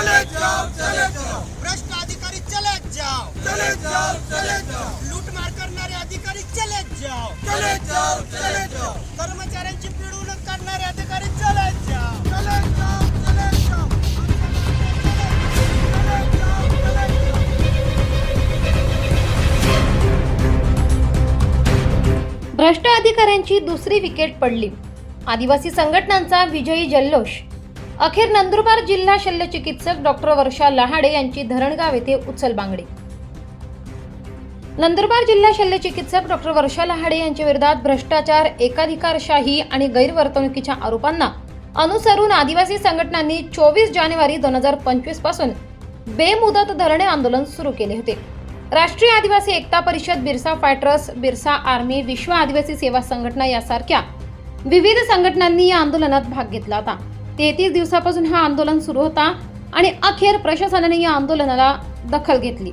चले जाओ चले जाओ. भ्रष्ट अधिकारी चले जाओ. चले जाओ चले जाओ. लूटमार करणारे अधिकारी चले जाओ. चले जाओ चले जाओ. कर्मचाऱ्यांची पिळवणूक करणारे अधिकारी चले जाओ. चले जाओ चले जाओ. चले जाओ चले जाओ भ्रष्ट अधिकाऱ्यांची दुसरी विकेट पडली. आदिवासी संघटनांचा विजयी जल्लोष. अखेर नंदुरबार जिल्हा शल्यचिकित्सक डॉक्टर वर्षा लहाडे यांची धरणगाव येथे उचलबांगडी नंदुरबार जिल्हा शल्यचिकित्सक डॉक्टर वर्षा लहाडे यांच्या विरोधात भ्रष्टाचार एकाधिकारशाही आणि गैरवर्तणुकीच्या आरोपांना अनुसरून आदिवासी संघटनांनी चोवीस जानेवारी दोन हजार पंचवीसपासून बेमुदत धरणे आंदोलन सुरू केले होते. राष्ट्रीय आदिवासी एकता परिषद बिरसा फायटर्स बिरसा आर्मी विश्व आदिवासी सेवा संघटना यासारख्या विविध संघटनांनी या आंदोलनात भाग घेतला होता. तेहतीस दिवसापासून हा आंदोलन सुरू होता आणि अखेर प्रशासनाने या आंदोलनाला दखल घेतली.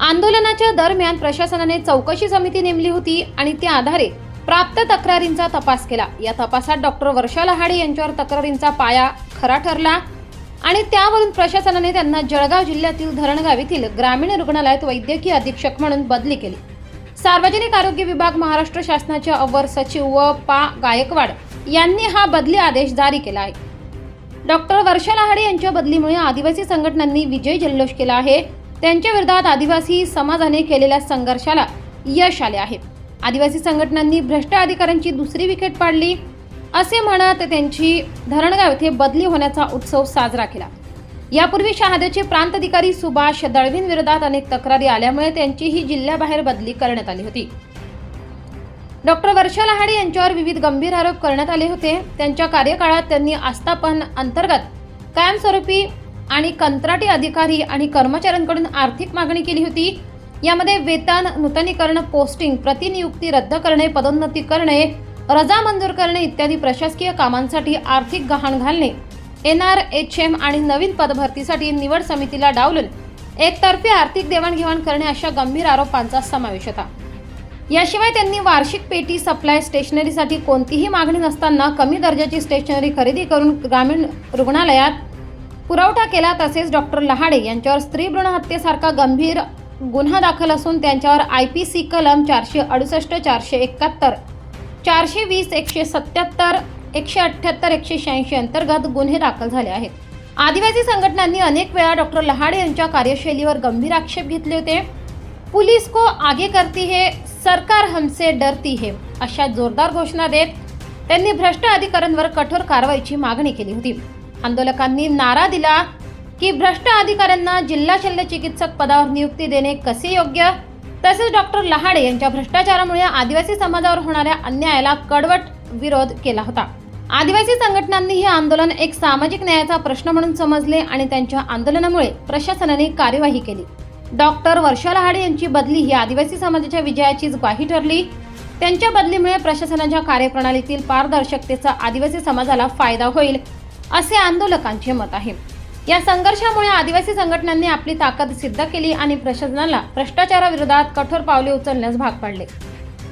आंदोलनाच्या दरम्यान प्रशासनाने चौकशी समिती नेमली होती आणि त्या आधारे प्राप्त तक्रारींचा तपास केला. या तपासात डॉक्टर वर्षा लहाडे यांच्यावर तक्रारींचा पाया खरा ठरला आणि त्यावरून प्रशासनाने त्यांना जळगाव जिल्ह्यातील धरणगाव येथील ग्रामीण रुग्णालयात वैद्यकीय अधीक्षक म्हणून बदली केली. सार्वजनिक आरोग्य विभाग महाराष्ट्र शासनाच्या अवर सचिव व पा. गायकवाड यांनी हा बदली आदेश जारी केला आहे. डॉक्टर वर्षा लहाडे यांच्या बदलीमुळे आदिवासी संघटनांनी विजय जल्लोष केला आहे. त्यांच्या विरोधात आदिवासी समाजाने केलेल्या संघर्षाला यश आले आहे. आदिवासी संघटनांनी भ्रष्ट अधिकाऱ्यांची दुसरी विकेट पाडली. असे म्हणत त्यांची धरणगाव येथे बदली होण्याचा उत्सव साजरा केला. यापूर्वी शहाद्याचे प्रांताधिकारी सुभाष दळवींविरोधात अनेक तक्रारी आल्यामुळे त्यांची ही जिल्ह्याबाहेर बदली करण्यात आली होती. डॉक्टर वर्षा लहाडे यांच्यावर विविध गंभीर आरोप करण्यात आले होते. त्यांच्या कार्यकाळात त्यांनी आस्थापन अंतर्गत कायमस्वरूपी आणि कंत्राटी अधिकारी आणि कर्मचाऱ्यांकडून आर्थिक मागणी केली होती. यामध्ये वेतन नूतनीकरण पोस्टिंग प्रतिनियुक्ती रद्द करणे पदोन्नती करणे रजा मंजूर करणे इत्यादी प्रशासकीय कामांसाठी आर्थिक गहाण घालणे. एन आर एच एम आणि नवीन पदभरतीसाठी निवड समितीला डावलून एकतर्फी आर्थिक देवाणघेवाण करणे अशा गंभीर आरोपांचा समावेश होता. याशिवाय त्यांनी वार्षिक पेटी सप्लाय स्टेशनरीसाठी कोणतीही मागणी नसताना कमी दर्जाची स्टेशनरी खरेदी करून ग्रामीण रुग्णालयात पुरवठा केला तसेच डॉक्टर लहाडे यांच्यावर स्त्री भ्रूण हत्येसारखा गंभीर गुन्हा दाखल असून त्यांच्यावर आय पी सी कलम चारशे अडुसष्ट चारशे एकाहत्तर चारशे वीस एकशे सत्याहत्तर एकशे अठ्ठ्याहत्तर एकशे शहाऐंशी अंतर्गत गुन्हे दाखल झाले आहेत. आदिवासी संघटनांनी अनेक वेळा डॉक्टर लहाडे यांच्या कार्यशैलीवर गंभीर आक्षेप घेतले होते. पुलिस को आगे करती है सरकार हमसे डरती है अशा जोरदार घोषणा देत त्यांनी भ्रष्ट अधिकाऱ्यांवर कठोर कारवाईची मागणी केली होती. आंदोलकांनी नारा दिला की भ्रष्ट अधिकाऱ्यांना जिल्हा शल्य चिकित्सक पदावर नियुक्ती देणे कसे योग्य? तसेच डॉक्टर लहाडे यांच्या भ्रष्टाचारामुळे आदिवासी समाजावर होणाऱ्या अन्यायाला कडवट विरोध केला होता. आदिवासी संघटनांनी हे आंदोलन एक सामाजिक न्यायाचा प्रश्न म्हणून समजले आणि त्यांच्या आंदोलनामुळे प्रशासनाने कार्यवाही केली. डॉक्टर वर्षा लहाडे यांची बदली ही आदिवासी समाजाच्या विजयाचीच ग्वाही ठरली. त्यांच्या बदलीमुळे प्रशासनाच्या कार्यप्रणालीतील पारदर्शकतेचा आदिवासी समाजाला फायदा होईल असे आंदोलकांचे मत आहे. या संघर्षामुळे आदिवासी संघटनांनी आपली ताकद सिद्ध केली आणि प्रशासनाला भ्रष्टाचाराविरोधात कठोर पावले उचलण्यास भाग पाडले.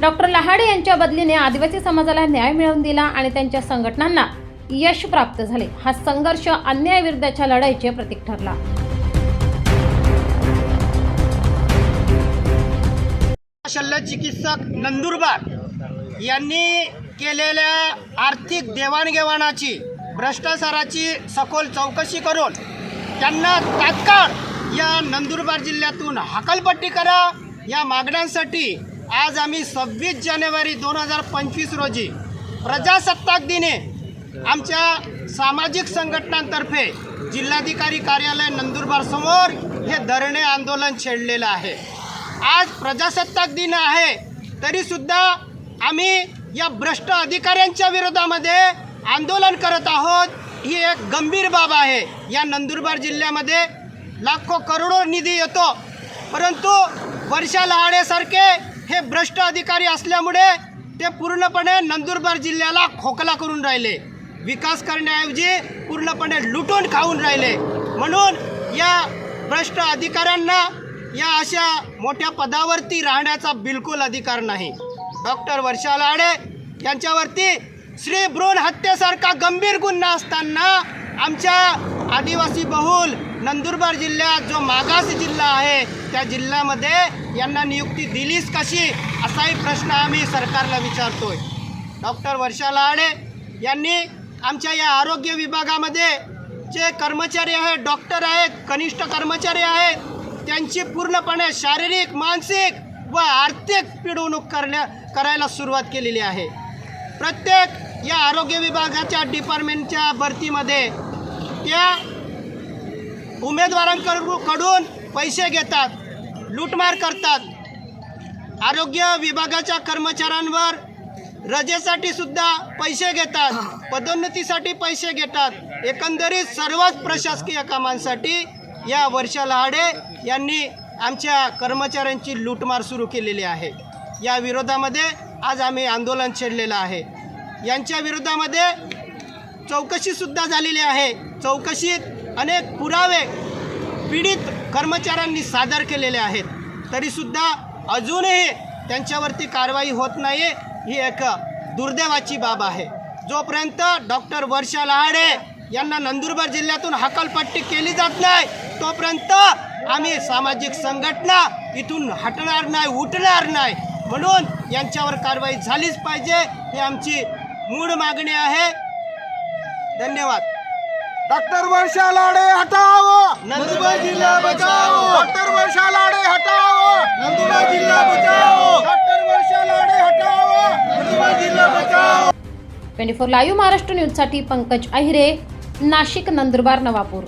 डॉक्टर लहाडे यांच्या बदलीने आदिवासी समाजाला न्याय मिळवून दिला आणि त्यांच्या संघटनांना यश प्राप्त झाले. हा संघर्ष अन्यायाविरुद्धच्या लढाईचे प्रतीक ठरला. शल्य चिकित्सक नंदुरबार यांनी केलेल्या आर्थिक देवाणघेवाणाची भ्रष्टाचाराची सखोल चौकशी करून त्यांना तात्काळ या नंदुरबार जिल्ह्यातून हकालपट्टी करा. या मागण्यांसाठी आज आम्ही सव्वीस जानेवारी दोन हजार पंचवीस रोजी प्रजासत्ताक दिने आमच्या सामाजिक संघटनांतर्फे जिल्हाधिकारी कार्यालय नंदुरबार समोर हे धरणे आंदोलन छेडलेलं आहे. आज प्रजासत्ताक दिन आहे. तरीसुद्धा आम्ही या भ्रष्ट अधिकाऱ्यांच्या विरोधामध्ये आंदोलन करत आहोत. ही एक गंभीर बाब आहे. या नंदुरबार जिल्ह्यामध्ये लाखो करोडो निधी येतो. परंतु वर्षा लहाडेसारखे हे भ्रष्ट अधिकारी असल्यामुळे ते पूर्णपणे नंदुरबार जिल्ह्याला खोकला करून राहिले. विकास करण्याऐवजी पूर्णपणे लुटून खाऊन राहिले. म्हणून या भ्रष्ट अधिकाऱ्यांना या अशा मोठ्या पदावरती राहण्याचा बिलकुल अधिकार नाही. डॉक्टर वर्षा लाडे यांच्यावरती श्री भ्रूण हत्येसारखा गंभीर गुन्हा असताना आमच्या आदिवासी बहुल नंदुरबार जिल्ह्यात जो मागास जिल्हा आहे त्या जिल्ह्यामध्ये यांना नियुक्ती दिलीच कशी असाही प्रश्न आम्ही सरकारला विचारतोय. डॉक्टर वर्षा लाडे यांनी आमच्या या आरोग्य विभागामध्ये जे कर्मचारी आहेत डॉक्टर आहेत कनिष्ठ कर्मचारी आहेत त्यांची पूर्णपणे शारीरिक मानसिक व आर्थिक पिडवणूक करण्या करायला सुरुवात केलेली आहे. प्रत्येक या आरोग्य विभागाच्या डिपार्टमेंटच्या भरतीमध्ये त्या उमेदवारांकडून पैसे घेतात लूटमार करतात. आरोग्य विभागाच्या कर्मचाऱ्यांवर रजेसाठी सुद्धा पैसे घेतात पदोन्नतीसाठी पैसे घेतात. एकंदरीत सर्वच प्रशासकीय कामांसाठी या वर्षा लहाडे यांनी आमच्या कर्मचाऱ्यांची लूटमार सुरू केलेली आहे. या विरोधामध्ये आज आम्ही आंदोलन छेडलेलं आहे. यांच्या विरोधामध्ये चौकशीसुद्धा झालेली आहे. चौकशीत अनेक पुरावे पीडित कर्मचाऱ्यांनी सादर केलेले आहेत. तरीसुद्धा अजूनही त्यांच्यावरती कारवाई होत नाही ही एक दुर्दैवाची बाब आहे. जोपर्यंत डॉक्टर वर्षा लहाडे यांना नंदुरबार जिल्ह्यातून हकालपट्टी केली जात नाही तोपर्यंत आम्ही सामाजिक संघटना इथून हटणार नाही उठणार नाही. म्हणून यांच्यावर कारवाई झालीच पाहिजे ही आमची मूळ मागणी आहे. धन्यवाद. डॉक्टर वर्षा लाडे हटाओ! नंदुरबार जिल्हा बचाओ! डॉक्टर वर्षा लाडे हटाओ! नंदुरबार जिल्हा बचाओ! डॉक्टर वर्षा लाडे हटाओ! नंदुरबार जिल्हा बचाओ! ट्वेंटी फोर लाईव्ह महाराष्ट्र न्यूजसाठी पंकज अहिरे नाशिक नंदुरबार नवापूर.